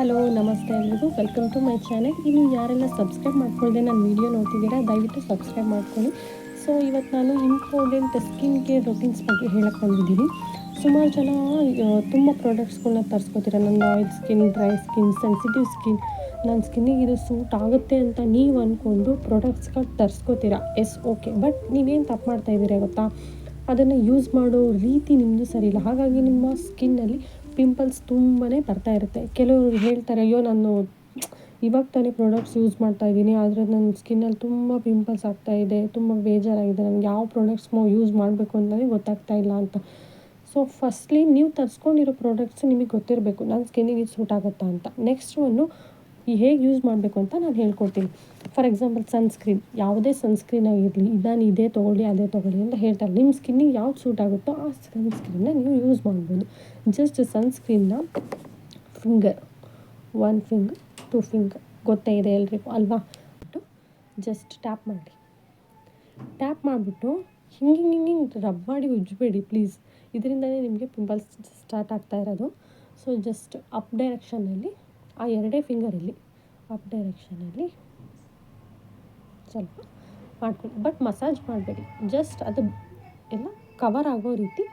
Hello, ನಮಸ್ತೆ ಎಲ್ರಿಗೂ. Welcome to my channel ಇನ್ನು ಯಾರೆಲ್ಲ ಸಬ್ಸ್ಕ್ರೈಬ್ ಮಾಡ್ಕೊಳ್ಳದೆ ನಾನು ವೀಡಿಯೋ ನೋಡ್ತಿದ್ದೀರಾ, ದಯವಿಟ್ಟು ಸಬ್ಸ್ಕ್ರೈಬ್ ಮಾಡ್ಕೊಳ್ಳಿ. ಸೊ ಇವತ್ತು ನಾನು ಇಂಪಾರ್ಟೆಂಟ್ ಸ್ಕಿನ್ ಕೇರ್ ರೊಟೀನ್ಸ್ ಬಗ್ಗೆ ಹೇಳಕ್ಕೆ ಬಂದಿದ್ದೀನಿ. ಸುಮಾರು ಜನ ತುಂಬ ಪ್ರಾಡಕ್ಟ್ಸ್ಗಳನ್ನ ತರಿಸ್ಕೋತೀರ. ನನ್ನ oil skin dry skin sensitive skin ನನ್ನ ಸ್ಕಿನ್ನಿಗೆ ಇದು ಸೂಟ್ ಆಗುತ್ತೆ ಅಂತ ನೀವು ಅಂದ್ಕೊಂಡು ಪ್ರಾಡಕ್ಟ್ಸ್ಗಳು ತರಿಸ್ಕೋತೀರ? ಎಸ್ ಓಕೆ ಬಟ್ ನೀವೇನು ತಪ್ಪು ಮಾಡ್ತಾ ಇದ್ದೀರಾ ಗೊತ್ತಾ? ಅದನ್ನು ಯೂಸ್ ಮಾಡೋ ರೀತಿ ನಿಮ್ಮದು ಸರಿ ಇಲ್ಲ. ಹಾಗಾಗಿ ನಿಮ್ಮ ಸ್ಕಿನ್ನಲ್ಲಿ ಪಿಂಪಲ್ಸ್ ತುಂಬಾ ಬರ್ತಾ ಇರುತ್ತೆ. ಕೆಲವರು ಹೇಳ್ತಾರೆ, ಅಯ್ಯೋ, ನಾನು ಇವಾಗ ತಾನೇ ಪ್ರಾಡಕ್ಟ್ಸ್ ಯೂಸ್ ಮಾಡ್ತಾ ಇದ್ದೀನಿ, ಆದರೆ ನನ್ನ ಸ್ಕಿನ್ನಲ್ಲಿ ತುಂಬ ಪಿಂಪಲ್ಸ್ ಆಗ್ತಾ ಇದೆ, ತುಂಬ ಬೇಜಾರಾಗಿದೆ ನನಗೆ ಯಾವ ಪ್ರಾಡಕ್ಟ್ಸ್ ಯೂಸ್ ಮಾಡಬೇಕು ಅಂತಲೇ ಗೊತ್ತಾಗ್ತಾ ಇಲ್ಲ ಅಂತ. ಸೊ ಫಸ್ಟ್ಲಿ ನೀವು ತರಿಸ್ಕೊಂಡಿರೋ ಪ್ರಾಡಕ್ಟ್ಸ್ ನಿಮಗೆ ಗೊತ್ತಿರಬೇಕು ನನ್ನ ಸ್ಕಿನ್ನಿಗೆ ಇದು ಸೂಟ್ ಆಗುತ್ತಾ ಅಂತ. ನೆಕ್ಸ್ಟ್ ಒಂದು ಹೇಗೆ ಯೂಸ್ ಮಾಡಬೇಕು ಅಂತ ನಾನು ಹೇಳ್ಕೊಡ್ತೀನಿ. ಫಾರ್ ಎಕ್ಸಾಂಪಲ್ ಸನ್ಸ್ಕ್ರೀನ್ ಯಾವುದೇ ಸನ್ಸ್ಕ್ರೀನ್ ಆಗಿರಲಿ ನಾನು ಇದೇ ತೊಗೊಳ್ಳಿ, ಅದೇ ತೊಗೊಳ್ಳಿ ಅಂತ ಹೇಳ್ತಾರೆ. ನಿಮ್ಮ ಸ್ಕಿನ್ನಿಗೆ ಯಾವ್ದು ಸೂಟ್ ಆಗುತ್ತೋ ಆ ಸನ್ಸ್ಕ್ರೀನ್ನ ನೀವು ಯೂಸ್ ಮಾಡ್ಬೋದು. Just ಸನ್ಸ್ಕ್ರೀನ್ನ finger one finger two finger ಗೊತ್ತೇ ಇದೆ ಎಲ್ರಿಗೂ, ಅಲ್ವಾ? ಜಸ್ಟ್ ಟ್ಯಾಪ್ ಮಾಡಿ ಟ್ಯಾಪ್ ಮಾಡಿಬಿಟ್ಟು ಹಿಂಗೆ ಹಿಂಗೆ ಹಿಂಗೆ ರಬ್ ಮಾಡಿ ಉಜ್ಜಬೇಡಿ ಪ್ಲೀಸ್ ಇದರಿಂದನೇ ನಿಮಗೆ ಪಿಂಪಲ್ಸ್ ಸ್ಟಾರ್ಟ್ ಆಗ್ತಾ ಇರೋದು. ಸೊ ಜಸ್ಟ್ ಅಪ್ ಡೈರೆಕ್ಷನಲ್ಲಿ ಆ ಎರಡೇ ಫಿಂಗರಲ್ಲಿ ಅಪ್ ಡೈರೆಕ್ಷನಲ್ಲಿ ಸ್ವಲ್ಪ ಮಾಡ್ಕೊಳ್ಳಿ ಬಟ್ ಮಸಾಜ್ ಮಾಡಬೇಡಿ. ಜಸ್ಟ್ ಅದು ಎಲ್ಲ ಕವರ್ ಆಗೋ ರೀತಿ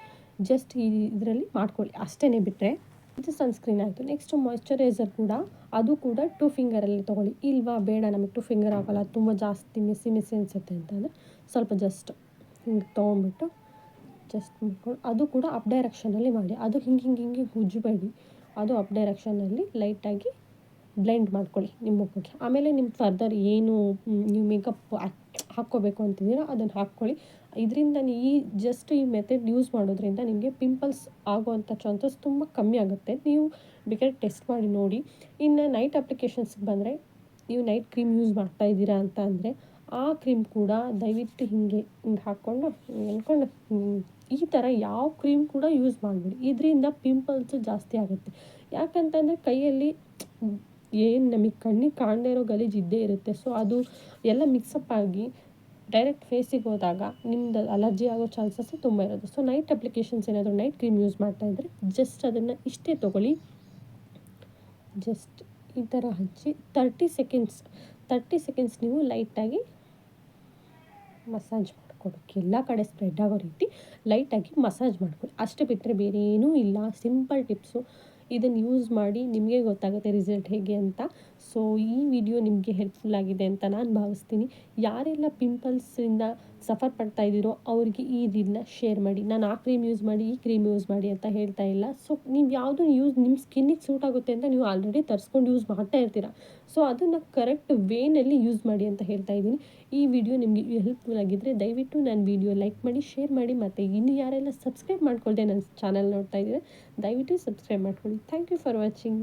ಜಸ್ಟ್ ಈ ಇದರಲ್ಲಿ ಮಾಡ್ಕೊಳ್ಳಿ. ಅಷ್ಟೇ ಬಿಟ್ಟರೆ ಇದು ಸನ್ಸ್ಕ್ರೀನ್ ಆಯಿತು. ನೆಕ್ಸ್ಟ್ ಮಾಯ್ಶ್ಚರೈಸರ್ ಕೂಡ, ಅದು ಕೂಡ ಟೂ ಫಿಂಗರಲ್ಲಿ ತೊಗೊಳ್ಳಿ. ಇಲ್ವಾ, ಬೇಡ, ನಮಗೆ ಟೂ ಫಿಂಗರ್ ಆಗೋಲ್ಲ. ತುಂಬ ಜಾಸ್ತಿ ಮಿಸಿ ಮಿಸಿ ಅನಿಸುತ್ತೆ ಅಂತಂದರೆ ಸ್ವಲ್ಪ ಜಸ್ಟ್ ಹಿಂಗೆ ತೊಗೊಂಬಿಟ್ಟು ಜಸ್ಟ್ ಮಾಡ್ಕೊಂಡು ಅದು ಕೂಡ ಅಪ್ ಡೈರೆಕ್ಷನಲ್ಲಿ ಮಾಡಿ. ಅದು ಹಿಂಗೆ ಹಿಂಗೆ ಹಿಂಗೆ ಉಜ್ಜಬೇಡಿ. ಅದು ಅಪ್ ಡೈರೆಕ್ಷನಲ್ಲಿ ಲೈಟಾಗಿ ಬ್ಲೆಂಡ್ ಮಾಡ್ಕೊಳ್ಳಿ ನಿಮ್ಮ ಮುಖಕ್ಕೆ. ಆಮೇಲೆ ನಿಮ್ಮ ಫರ್ದರ್ ಏನು ನೀವು ಮೇಕಪ್ ಹಾಕ್ಕೋಬೇಕು ಅಂತಿದ್ದೀರಾ, ಅದನ್ನು ಹಾಕ್ಕೊಳ್ಳಿ. ಇದರಿಂದ ಈ ಜಸ್ಟ್ ಈ ಮೆಥಡ್ ಯೂಸ್ ಮಾಡೋದ್ರಿಂದ ನಿಮಗೆ ಪಿಂಪಲ್ಸ್ ಆಗುವಂಥ ಚಾನ್ಸಸ್ ತುಂಬ ಕಮ್ಮಿ ಆಗುತ್ತೆ. ನೀವು ಬೇಕಾದ್ರೆ ಟೆಸ್ಟ್ ಮಾಡಿ ನೋಡಿ. ಇನ್ನು ನೈಟ್ ಅಪ್ಲಿಕೇಶನ್ಸ್ಗೆ ಬಂದರೆ, ನೀವು ನೈಟ್ ಕ್ರೀಮ್ ಯೂಸ್ ಮಾಡ್ತಾ ಇದ್ದೀರಾ ಅಂತ ಅಂದರೆ ಆ ಕ್ರೀಮ್ ಕೂಡ ದಯವಿಟ್ಟು ಹೀಗೆ ಹಿಂಗೆ ಹಾಕ್ಕೊಂಡು ಅಂದ್ಕೊಂಡು ಈ ಥರ ಯಾವ ಕ್ರೀಮ್ ಕೂಡ ಯೂಸ್ ಮಾಡಬೇಡಿ. ಇದರಿಂದ ಪಿಂಪಲ್ಸು ಜಾಸ್ತಿ ಆಗುತ್ತೆ. ಯಾಕಂತಂದರೆ ಕೈಯಲ್ಲಿ ಏನು ನಮಗೆ ಕಣ್ಣಿಗೆ ಕಾಣದೇ ಇರೋ ಗಲೀಜು ಇದ್ದೇ ಇರುತ್ತೆ. ಸೊ ಅದು ಎಲ್ಲ ಮಿಕ್ಸಪ್ ಆಗಿ ಡೈರೆಕ್ಟ್ ಫೇಸಿಗೆ ಹೋದಾಗ ನಿಮ್ದು ಅಲರ್ಜಿ ಆಗೋ ಚಾನ್ಸಸ್ ತುಂಬ ಇರೋದು. ಸೊ ನೈಟ್ ಅಪ್ಲಿಕೇಶನ್ಸ್ ಏನಾದರೂ ನೈಟ್ ಕ್ರೀಮ್ ಯೂಸ್ ಮಾಡ್ತಾ ಇದ್ದರೆ ಜಸ್ಟ್ ಅದನ್ನು ಇಷ್ಟೇ ತೊಗೊಳ್ಳಿ. ಜಸ್ಟ್ ಈ ಥರ ಹಚ್ಚಿ ತರ್ಟಿ ಸೆಕೆಂಡ್ಸ್ ತರ್ಟಿ ಸೆಕೆಂಡ್ಸ್ ನೀವು ಲೈಟಾಗಿ ಮಸಾಜ್ ಮಾಡ್ಕೊಡೋಕ್ಕೆ ಎಲ್ಲ ಕಡೆ ಸ್ಪ್ರೆಡ್ ಆಗೋ ರೀತಿ ಲೈಟಾಗಿ ಮಸಾಜ್ ಮಾಡ್ಕೊಳ್ಳಿ. ಅಷ್ಟೇ ಬಿಟ್ಟರೆ ಬೇರೆ ಏನೂ ಇಲ್ಲ ಸಿಂಪಲ್ ಟಿಪ್ಸು ಇದನ್ನು ಯೂಸ್ ಮಾಡಿ ನಿಮಗೆ ಗೊತ್ತಾಗುತ್ತೆ ರಿಸಲ್ಟ್ ಹೇಗೆ ಅಂತ. ಸೊ ಈ ವಿಡಿಯೋ ನಿಮಗೆ ಹೆಲ್ಪ್ಫುಲ್ ಆಗಿದೆ ಅಂತ ನಾನು ಭಾವಿಸ್ತೀನಿ. ಯಾರೆಲ್ಲ ಪಿಂಪಲ್ಸಿಂದ ಸಫರ್ ಪಡ್ತಾ ಇದ್ದೀರೋ ಅವ್ರಿಗೆ ಈ ಇದನ್ನ ಶೇರ್ ಮಾಡಿ. ನಾನು ಆ ಕ್ರೀಮ್ ಯೂಸ್ ಮಾಡಿ, ಈ ಕ್ರೀಮ್ ಯೂಸ್ ಮಾಡಿ ಅಂತ ಹೇಳ್ತಾ ಇಲ್ಲ. ಸೊ ನೀವು ಯಾವುದು ಯೂಸ್ ನಿಮ್ಮ ಸ್ಕಿನ್ನಿಗೆ ಸೂಟ್ ಆಗುತ್ತೆ ಅಂತ ನೀವು ಆಲ್ರೆಡಿ ತರಿಸ್ಕೊಂಡು ಯೂಸ್ ಮಾಡ್ತಾ ಇರ್ತೀರ. ಸೊ ಅದನ್ನು ಕರೆಕ್ಟ್ ವೇನಲ್ಲಿ ಯೂಸ್ ಮಾಡಿ ಅಂತ ಹೇಳ್ತಾ ಇದ್ದೀನಿ. ಈ ವಿಡಿಯೋ ನಿಮಗೆ ಹೆಲ್ಪ್ಫುಲ್ ಆಗಿದ್ದರೆ ದಯವಿಟ್ಟು ನನ್ನ ವಿಡಿಯೋ ಲೈಕ್ ಮಾಡಿ ಶೇರ್ ಮಾಡಿ, ಮತ್ತು ಇನ್ನು ಯಾರೆಲ್ಲ ಸಬ್ಸ್ಕ್ರೈಬ್ ಮಾಡ್ಕೊಳ್ದೆ ನನ್ನ ಚಾನಲ್ ನೋಡ್ತಾ ಇದ್ದೀರಾ, ದಯವಿಟ್ಟು ಸಬ್ಸ್ಕ್ರೈಬ್ ಮಾಡ್ಕೊಳ್ಳಿ. Thank you for watching